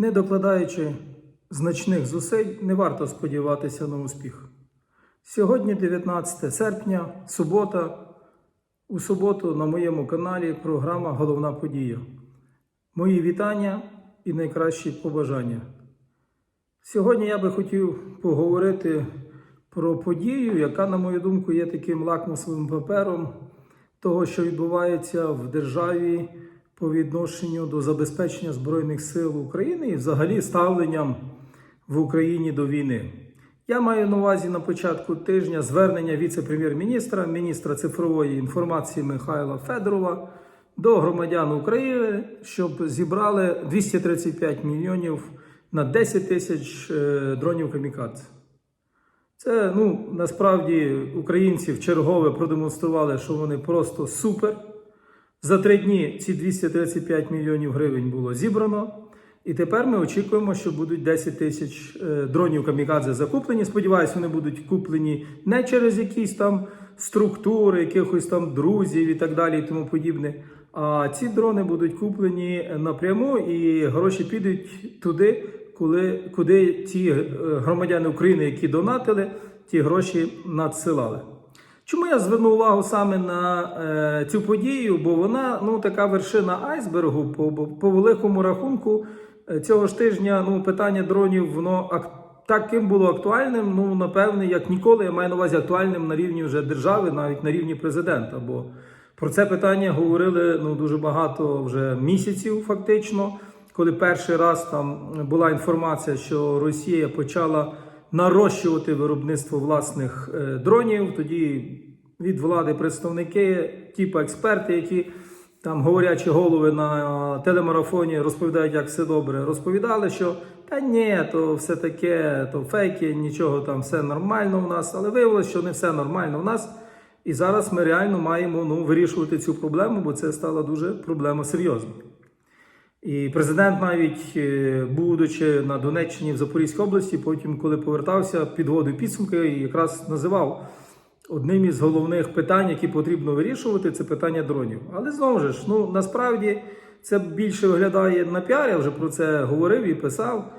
Не докладаючи значних зусиль, не варто сподіватися на успіх. Сьогодні 19 серпня, субота. У суботу на моєму каналі програма Головна подія. Мої вітання і найкращі побажання. Сьогодні я би хотів поговорити про подію, яка, на мою думку, є таким лакмусовим папером того, що відбувається в державі по відношенню до забезпечення Збройних сил України і взагалі ставленням в Україні до війни. Я маю на увазі на початку тижня звернення віце-прем'єр-міністра, міністра цифрової інформації Михайла Федорова до громадян України, щоб зібрали 235 мільйонів на 10 тисяч е, дронів камікадзе. Це ну насправді українці в чергове продемонстрували, що вони просто супер. За три дні ці 235 мільйонів гривень було зібрано. І тепер ми очікуємо, що будуть 10 тисяч е, дронів камікадзе закуплені. Сподіваюся, вони будуть куплені не через якісь там структури, якихось там друзів і так далі, і тому подібне. А ці дрони будуть куплені напряму, і гроші підуть туди, коли, куди ті е, громадяни України, які донатили, ті гроші надсилали. Чому я звернув увагу саме на е, цю подію? Бо вона ну така вершина айсбергу по, по великому рахунку е, цього ж тижня. Ну питання дронів воно ак, таким було актуальним. Ну напевне, як ніколи. Я маю на увазі актуальним на рівні вже держави, навіть на рівні президента. Бо про це питання говорили ну дуже багато вже місяців, фактично, коли перший раз там була інформація, що Росія почала нарощувати виробництво власних е, дронів. Тоді від влади представники, типу експерти, які там говорячі голови на телемарафоні розповідають, як все добре. Розповідали, що та ні, то все таке, то фейки, нічого там все нормально у нас. Але виявилося, що не все нормально у нас. І зараз ми реально маємо ну, вирішувати цю проблему, бо це стала дуже проблема серйозна. І президент, навіть е, будучи на Донеччині в Запорізькій області, потім, коли повертався, підводив підсумки і якраз називав одним із головних питань, які потрібно вирішувати, це питання дронів. Але знову ж, ну насправді це більше виглядає на піар, я вже про це говорив і писав.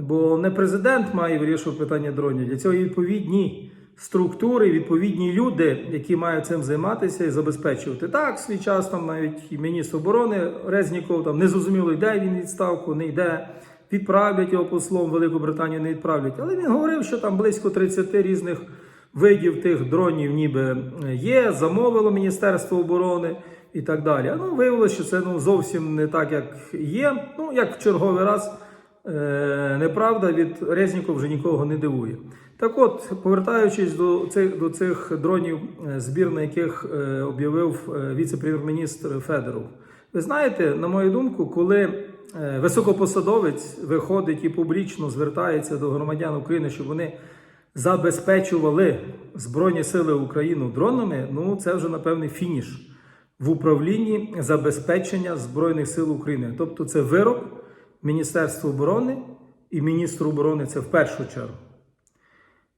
Бо не президент має вирішувати питання дронів. Для цього є відповідні структури, відповідні люди, які мають цим займатися і забезпечувати. Так, свій час там навіть і міністр оборони Резніков там не зрозуміло, йде він відставку, не йде. Відправлять його послом Велику Британію, не відправлять. Але він говорив, що там близько 30 різних видів тих дронів, ніби є, замовило Міністерство оборони і так далі. А ну виявилося, що це ну зовсім не так, як є. Ну як в черговий раз. Е, неправда від Резніков вже нікого не дивує. Так от, повертаючись до цих до цих дронів, е, збір на яких е, об'явив віце-прем'єр-міністр Федоров. Ви знаєте, на мою думку, коли високопосадовець виходить і публічно звертається до громадян України, щоб вони забезпечували Збройні Сили України дронами, ну це вже напевне фініш в управлінні забезпечення Збройних сил України. Тобто, це вирок. Міністерству оборони і міністру оборони це в першу чергу.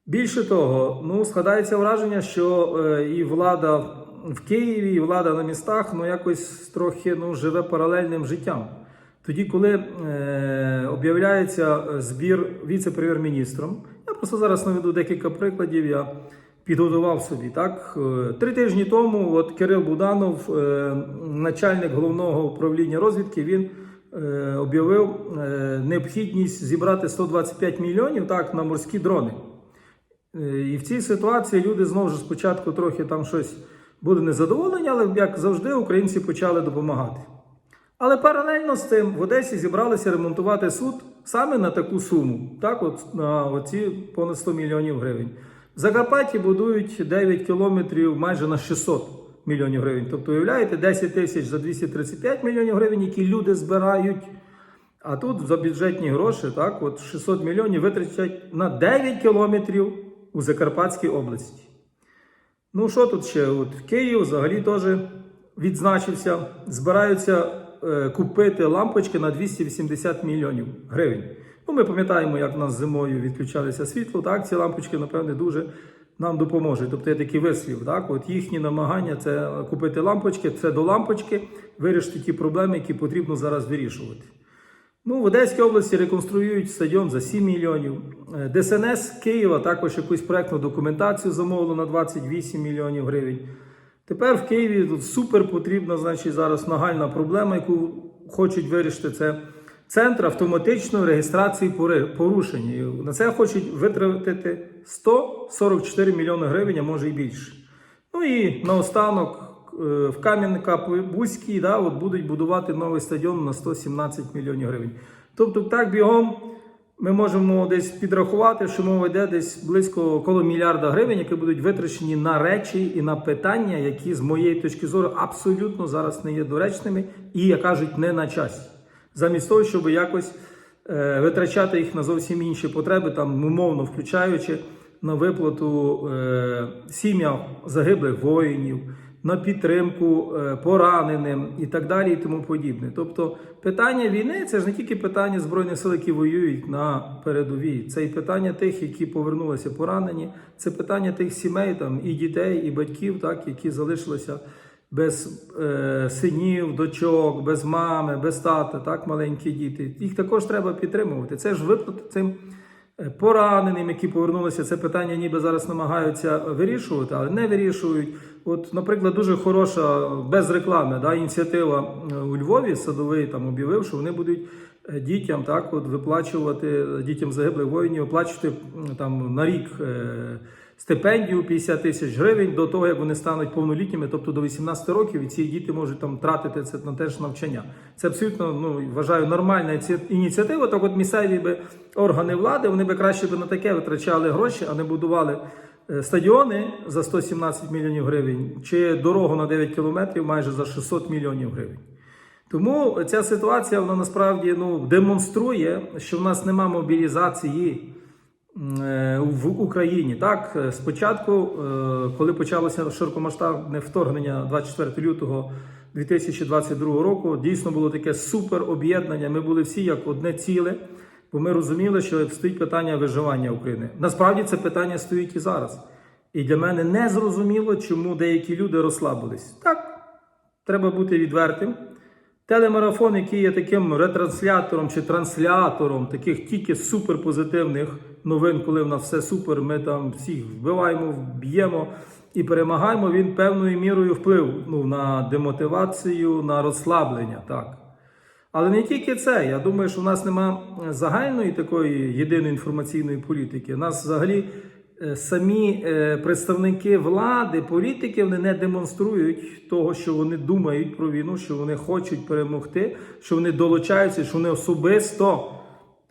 Більше того, ну, складається враження, що е, і влада в Києві, і влада на містах ну, якось трохи ну, живе паралельним життям. Тоді, коли е, об'являється збір віце-прем'єр-міністром, я просто зараз наведу декілька прикладів. Я підготував собі. Так? Е, Три тижні тому от Кирил Буданов, е, начальник головного управління розвідки, він Е, об'явив е, необхідність зібрати 125 мільйонів так, на морські дрони. Е, і в цій ситуації люди знову ж спочатку трохи там щось були незадоволені, але, як завжди, українці почали допомагати. Але паралельно з цим в Одесі зібралися ремонтувати суд саме на таку суму, так, от на оці понад 100 мільйонів гривень. В Закарпатті будують 9 кілометрів майже на 600 мільйонів гривень. Тобто, уявляєте, 10 тисяч за 235 мільйонів гривень, які люди збирають. А тут за бюджетні гроші, так, от 600 мільйонів витрачать на 9 кілометрів у Закарпатській області. Ну, що тут ще? От Київ взагалі теж відзначився. Збираються е, купити лампочки на 280 мільйонів гривень. Ну, Ми пам'ятаємо, як в нас зимою відключалося світло. Так, ці лампочки, напевне, дуже нам допоможе. Тобто є такий вислів. Так? От Їхні намагання це купити лампочки, це до лампочки, вирішити ті проблеми, які потрібно зараз вирішувати. Ну, в Одеській області реконструюють стадіон за 7 мільйонів. Е, ДСНС Києва також якусь проектну документацію замовило на 28 мільйонів гривень. Тепер в Києві тут супер потрібна, значить, зараз нагальна проблема, яку хочуть вирішити. Це центр автоматичної реєстрації порушень. На це хочуть витратити 144 мільйони гривень, а може і більше. Ну і наостанок в Кам'янка-Бузькій да, от будуть будувати новий стадіон на 117 мільйонів гривень. Тобто, так бігом ми можемо десь підрахувати, що мова йде десь близько коло мільярда гривень, які будуть витрачені на речі і на питання, які з моєї точки зору абсолютно зараз не є доречними і, як кажуть, не на часі. Замість того, щоб якось е, витрачати їх на зовсім інші потреби, там умовно включаючи на виплату е, сім'ям загиблих воїнів, на підтримку е, пораненим і так далі, і тому подібне. Тобто питання війни це ж не тільки питання збройних сил, які воюють на передовій, це і питання тих, які повернулися поранені, це питання тих сімей, там і дітей, і батьків, так які залишилися без е, синів, дочок, без мами, без тата, так, маленькі діти. Їх також треба підтримувати. Це ж виплати цим пораненим, які повернулися. Це питання ніби зараз намагаються вирішувати, але не вирішують. От, наприклад, дуже хороша без реклами да, ініціатива е, у Львові садовий там об'явив, що вони будуть е, дітям так от виплачувати е, дітям загиблих воїнів, оплачувати там на рік. е, стипендію 50 тисяч гривень до того, як вони стануть повнолітніми, тобто до 18 років, і ці діти можуть там тратити це на теж навчання. Це абсолютно ну вважаю нормальна іці- ініціатива. Так, от місцеві би органи влади вони би краще би на таке витрачали гроші, а не будували. е, Стадіони за 117 мільйонів гривень чи дорогу на 9 кілометрів майже за 600 мільйонів гривень. Тому ця ситуація вона насправді ну, демонструє, що в нас нема мобілізації в Україні. Так, е, спочатку, е, коли почалося широкомасштабне вторгнення 24 лютого 2022 року, дійсно було таке супер об'єднання. Ми були всі як одне ціле, бо ми розуміли, що стоїть питання виживання України. Насправді це питання стоїть і зараз. І для мене не зрозуміло, чому деякі люди розслабились. Так, треба бути відвертим. Телемарафон, який є таким ретранслятором чи транслятором таких тільки суперпозитивних новин, коли в нас все супер, ми там всіх вбиваємо, вб'ємо і перемагаємо, він певною мірою вплив ну, на демотивацію, на розслаблення. так. Але не тільки це. Я думаю, що в нас нема загальної такої єдиної інформаційної політики. У нас взагалі е, самі е, представники влади, політики, вони не демонструють того, що вони думають про війну, що вони хочуть перемогти, що вони долучаються, що вони особисто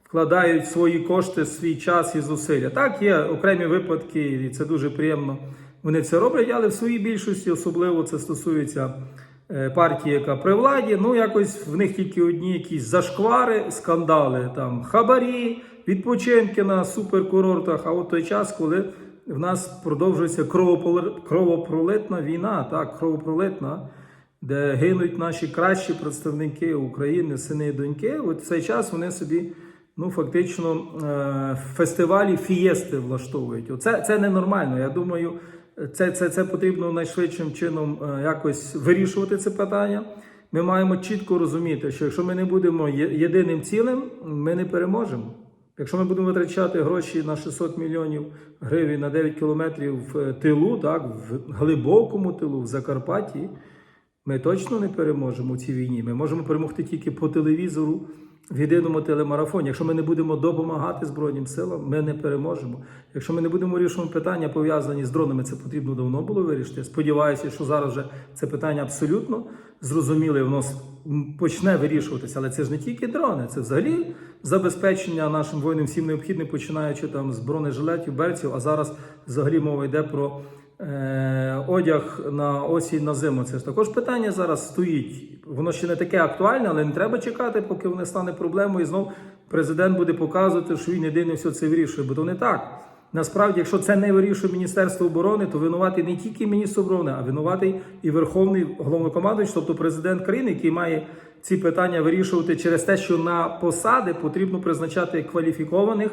вкладають свої кошти, свій час і зусилля. Так, є окремі випадки, і це дуже приємно. Вони це роблять, але в своїй більшості особливо це стосується е, партії, яка при владі. Ну, якось в них тільки одні якісь зашквари, скандали, там хабарі, відпочинки на суперкурортах. А от той час, коли в нас продовжується кровопролитна війна, так, кровопролитна, де гинуть наші кращі представники України, сини і доньки. От в цей час вони собі. Ну, фактично, е, фестивалі фієсти влаштовують. Оце це ненормально. Я думаю, це, це, це потрібно найшвидшим чином е, якось вирішувати це питання. Ми маємо чітко розуміти, що якщо ми не будемо єдиним цілим, ми не переможемо. Якщо ми будемо витрачати гроші на 600 мільйонів гривень на 9 кілометрів в тилу, так, в глибокому тилу, в Закарпатті, ми точно не переможемо у цій війні. Ми можемо перемогти тільки по телевізору в єдиному телемарафоні. Якщо ми не будемо допомагати Збройним силам, ми не переможемо. Якщо ми не будемо вирішувати питання, пов'язані з дронами, це потрібно давно було вирішити. Сподіваюся, що зараз вже це питання абсолютно зрозуміле, і воно почне вирішуватися. Але це ж не тільки дрони, це взагалі забезпечення нашим воїнам всім необхідним, починаючи там з бронежилетів, берців, а зараз взагалі мова йде про. Е, одяг на осінь на зиму. Це ж також питання зараз стоїть. Воно ще не таке актуальне, але не треба чекати, поки воно стане проблемою. І знов президент буде показувати, що він єдине все це вирішує. Бо то не так. Насправді, якщо це не вирішує Міністерство оборони, то винуватий не тільки міністр оборони, а винуватий і Верховний головнокомандуючий, тобто президент країни, який має ці питання вирішувати через те, що на посади потрібно призначати кваліфікованих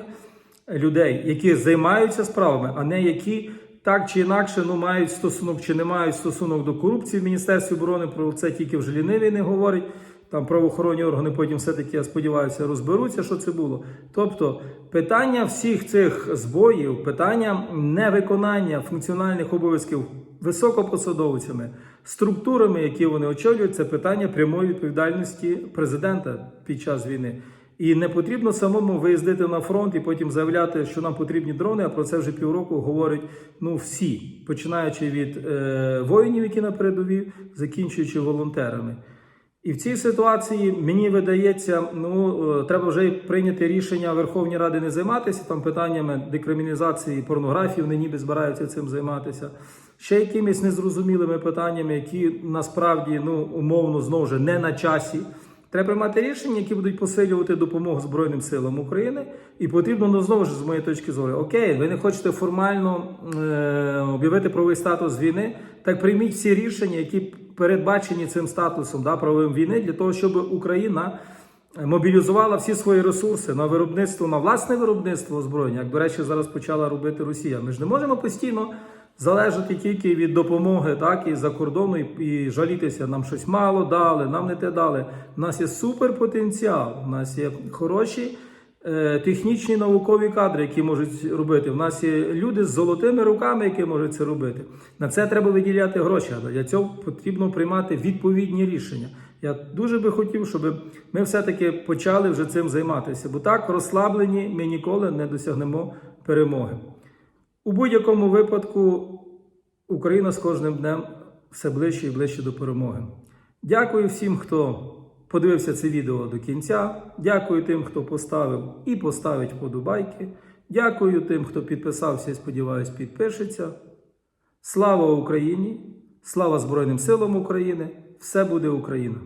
людей, які займаються справами, а не які так чи інакше ну, мають стосунок чи не мають стосунок до корупції в Міністерстві оборони. Про це тільки вже лінивий не говорить. Там правоохоронні органи потім все-таки, я сподіваюся, розберуться, що це було. Тобто питання всіх цих збоїв, питання невиконання функціональних обов'язків високопосадовцями, структурами, які вони очолюють, це питання прямої відповідальності президента під час війни. І не потрібно самому виїздити на фронт і потім заявляти, що нам потрібні дрони. А про це вже півроку говорять ну всі, починаючи від е, воїнів, які на передовій, закінчуючи волонтерами. І в цій ситуації мені видається, ну е, треба вже прийняти рішення Верховній Ради не займатися там питаннями декриміналізації порнографії, вони ніби збираються цим займатися. Ще якимись незрозумілими питаннями, які насправді ну умовно знову ж не на часі. Треба приймати рішення, які будуть посилювати допомогу Збройним силам України, і потрібно ну, знову ж з моєї точки зору. Окей, ви не хочете формально е- об'явити правовий статус війни, так прийміть всі рішення, які передбачені цим статусом да, правовим війни, для того, щоб Україна мобілізувала всі свої ресурси на виробництво, на власне виробництво озброєння, як до речі, зараз почала робити Росія. Ми ж не можемо постійно залежати тільки від допомоги, так і за кордону, і, жалітися. Нам щось мало дали, нам не те дали. У нас є суперпотенціал, у нас є хороші. е, Технічні наукові кадри, які можуть робити. У нас є люди з золотими руками, які можуть це робити. На це треба виділяти гроші. А для цього потрібно приймати відповідні рішення. Я дуже би хотів, щоб ми все-таки почали вже цим займатися, бо так розслаблені ми ніколи не досягнемо перемоги. У будь-якому випадку Україна з кожним днем все ближче і ближче до перемоги. Дякую всім, хто подивився це відео до кінця. Дякую тим, хто поставив і поставить вподобайки. Дякую тим, хто підписався і сподіваюсь, підпишеться. Слава Україні! Слава Збройним силам України! Все буде Україна!